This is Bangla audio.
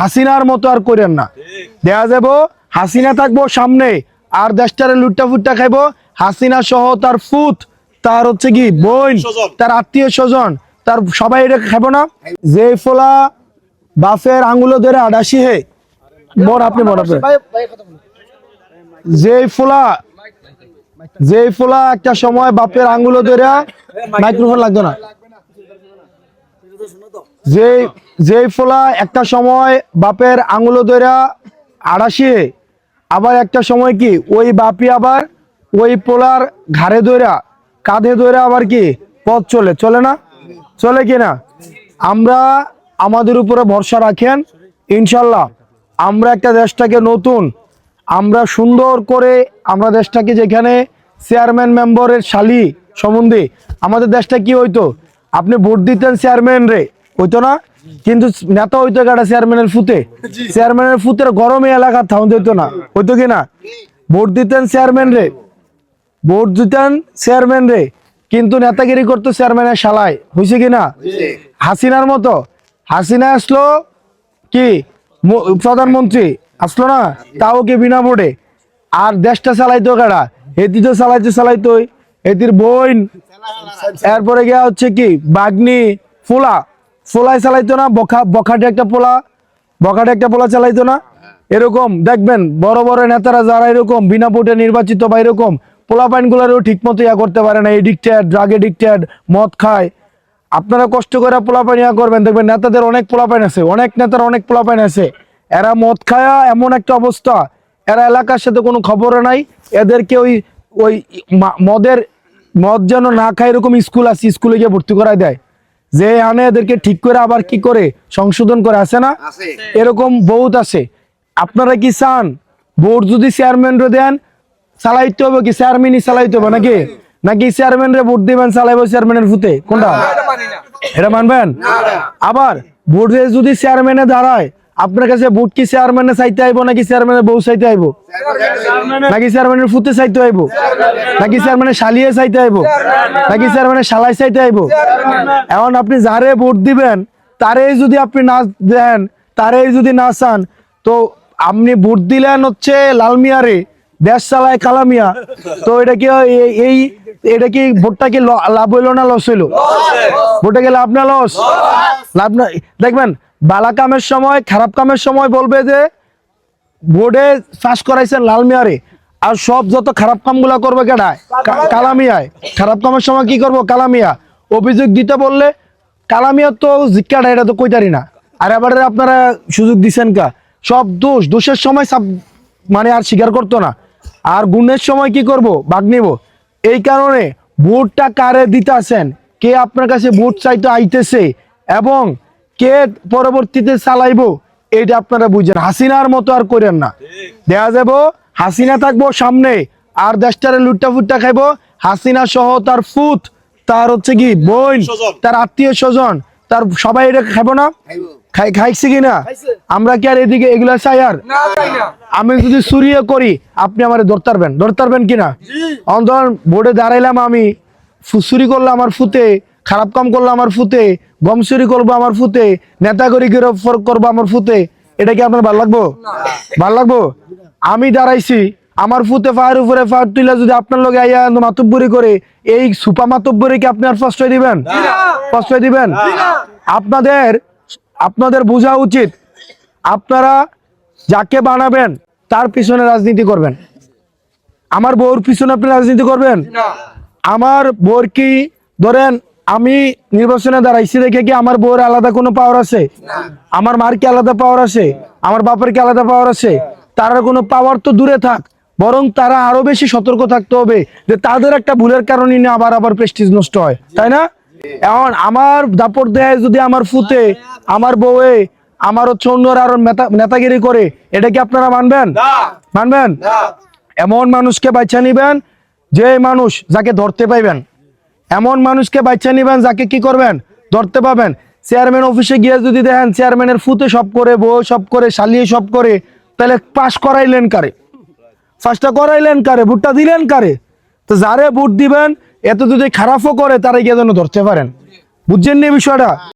হাসিনার মতো আর করেন না। দেয়া যাব হাসিনা থাকব সামনে আর দেশটারে লুট্টা ফুট্টা খাইবো। হাসিনা সহ তার ফুত তার হচ্ছে কি বোন তার আত্মীয় স্বজন তার সবাই এটা খাব না। যে ফোলা বাফের আঙ্গুলো ধরে আডাসি হে বড় আপনি বড় আপনি। যে ফোলা যে ফোলা একটা সময় বাপের আঙ্গুলো ধরে মাইক্রোফোন লাগতো না। যে যে ফোলা একটা সময় বাপের আঙুলো ধরা আড়াশি আবার একটা সময় কি, ওই বাপি আবার ওই পোলার ঘাড়ে ধরা কাঁধে ধরে আবার কি, পথ চলে চলে না? চলে কি না? আমরা আমাদের উপরে ভরসা রাখেন, ইনশাল্লাহ। আমরা একটা দেশটাকে নতুন, আমরা সুন্দর করে আমরা দেশটাকে যেখানে চেয়ারম্যান মেম্বারের শালি সম্বন্ধে, আমাদের দেশটা কি হইতো? আপনি ভোট দিতেন চেয়ারম্যান রে হইতো না? কিন্তু নেতা হইতো একটা চেয়ারম্যানের ফুতে। চেয়ারম্যানের ফুতের গরমে এলাকা থাউন হইতো না। হইতো কি না? ভোট দিতেন চেয়ারম্যান রে। ভোট দিতেন চেয়ারম্যান রে। কিন্তু নেতাগিরি করতো চেয়ারম্যানের শালায়। হয়েছে কি না? হাসিনার মতো। হাসিনা আসলো কি? প্রধানমন্ত্রী। আসলো না? তাও কি বিনা ভোটে? আর দেশটা চালাইতো কারা এটি তো চালাইতে চালাইতোই। এটির বোন। এরপরে গিয়া হচ্ছে কি? বাগনি ফোলা। ফোলাই চালাইতো না, বখা, বখাটে একটা পোলা, বখাটে একটা পোলা চালাইতো না। এরকম, দেখবেন, বড় বড় নেতারা যারা এরকম, বিনা ভোটে নির্বাচিত বা এরকম, পোলা পাইনগুলারও ঠিক মতো ইয়া করতে পারে না এডিক্টেড ড্রাগ এডিক্টেড মদ খায়। আপনারা কষ্ট করে পোলাপাইন ইয়া করবেন, দেখবেন নেতাদের অনেক পোলাপাইন আছে, অনেক নেতার অনেক পোলাপাইন আছে। এরা মদ খায়া এমন একটা অবস্থা, এরা এলাকার সাথে কোনো খবর নাই, এদেরকে ওই ওই মদের, মদ যেন না খায় এরকম স্কুল আছে, স্কুলে গিয়ে ভর্তি করায় দেয়। যে আনে এদেরকে ঠিক করে আবার কি করে? সংশোধন করে আছে না? এরকম বহুত আছে। আপনারা কি চান? বোর্ড যদি চেয়ারম্যান দেন চালাইতে হবে কি? চেয়ারম্যানই চালাইতে হবে নাকি? নাকি চেয়ারম্যান রে ভোট দিবেন চালাইবো চেয়ারম্যানের ফুতে কোনটা? এটা মানবেন? আবার বোর্ডে যদি চেয়ারম্যানে দাঁড়ায় আপনার কাছে ভোট কি চেয়ারম্যানে চাইতে আইবো নাকি চেয়ারম্যানের বউ চাইতে আইবো? নাকি চেয়ারম্যানের ফুতে চাইতে আইবো? নাকি চেয়ারম্যানের শালিয়ে চাইতে আইবো? নাকি চেয়ারম্যানের শালাই চাইতে আইবো? এখন আপনি যারে ভোট দিবেন তারেই যদি আপনি না দেন তারেই যদি না চান তো আপনি ভোট দিলেন হচ্ছে লালমিয়ারে দেশ চালায় কালামিয়া তো এটা কি এই এটা কি ভোটটা কি লাভ হইল না লস হইল? ভোটটা কি লাভ না লস লাভ না দেখবেন বালা কামের সময়, খারাপ কামের সময় বলবে যে, বোর্ডে পাস করাইছেন লালমিয়ারে আর সব যত খারাপ কামগুলা করবে কেডায় কালামিয়ায়। খারাপ কামের সময় কি করব? কালামিয়া। অভিযোগ দিতে বললে, কালামিয়া তো জিজ্ঞাটা এটা তো কইতারি না। আর এবারে আপনারা সুযোগ দিছেন কা? সব দোষ, দোষের সময় সব মানে আর স্বীকার করতো না। আর গুণের সময় কি করব? ভাগ নিব। এই কারণে ভোটটা কারে দিতেছেন? কে আপনার কাছে ভোট চাইতে আইতেছে? এবং কে পরবর্তীতে চালাইবো এটা আপনারা বুঝেন। হাসিনার মতো আর করেন না। দেয়া যাব হাসিনা থাকব সামনে আর দেশটারে লুট্টা ফুট্টা খাইবো হাসিনা সহ তার ফুত তার হচ্ছে কি বোন তার আত্মীয় স্বজন তার সবাই এটা খাব না? খাই খাইছে কি না আমরা কি আর এদিকে এগুলা চাই আর? আমি যদি চুরিয়ে করি আপনি আমার ধরতে পারবেন ধরতে পারবেন কিনা অন্তর বোর্ডে দাঁড়াইলাম আমি চুরি করল আমার ফুতে খারাপ কাম করল আমার ফুতে গম চুরি করব আমার ফুতে নেতাগরি গিরফর করব আমার ফুতে এটা কি আপনার ভালো লাগবো? ভালো লাগবো? আমি দাঁড়াইছি আমার ফুতে ফায়ার উপরে ফায়ার তুলে যদি আপনার লগে আইয়া মাতব্বরি করে এই সুপা মাতব্বরি কি আপনি আর প্রশ্রয় দিবেন? প্রশ্রয় দিবেন? আপনাদের আপনাদের বোঝা উচিত আপনারা যাকে বানাবেন তার পিছনে রাজনীতি করবেন। আমার বউর পিছনে আপনি রাজনীতি করবেন? আমার বউর কি ধরেন আমি নির্বাচনে দাঁড়াইছি দেখে কি আমার বউর আলাদা কোনো পাওয়ার আছে? আমার মার কি আলাদা পাওয়ার আছে? আমার বাপের কি আলাদা পাওয়ার আছে? তার কোনো পাওয়ার তো দূরে থাক বরং তারা আরও বেশি সতর্ক থাকতে হবে যে তাদের একটা ভুলের কারণে না আবার আবার প্রেস্টিজ নষ্ট হয় তাই না? এখন আমার দাপট দেয় যদি আমার ফুতে আমার বউয়ে আমার হচ্ছে অন্যরা আরও নেতাগিরি করে এটা কি আপনারা মানবেন? মানবেন? এমন মানুষকে বাচ্চা নিবেন যে মানুষ যাকে ধরতে পাইবেন। এমন মানুষকে বাচ্চা নিবেন যাকে কি করবেন? ধরতে পাবেন। চেয়ারম্যান অফিসে গিয়ে যদি দেখেন চেয়ারম্যানের ফুতে সব করে, বউ সব করে শালিয়ে সব করে, তাহলে পাশ করাইলেন কারে? ফার্স্টটা করাইলেন কারে? ভোটটা দিলেন কারে? তো যারে ভোট দিবেন, এত যদি খারাপও করে, তারা গিয়ে যেন ধরতে পারেন। বুঝছেন নি বিষয়টা?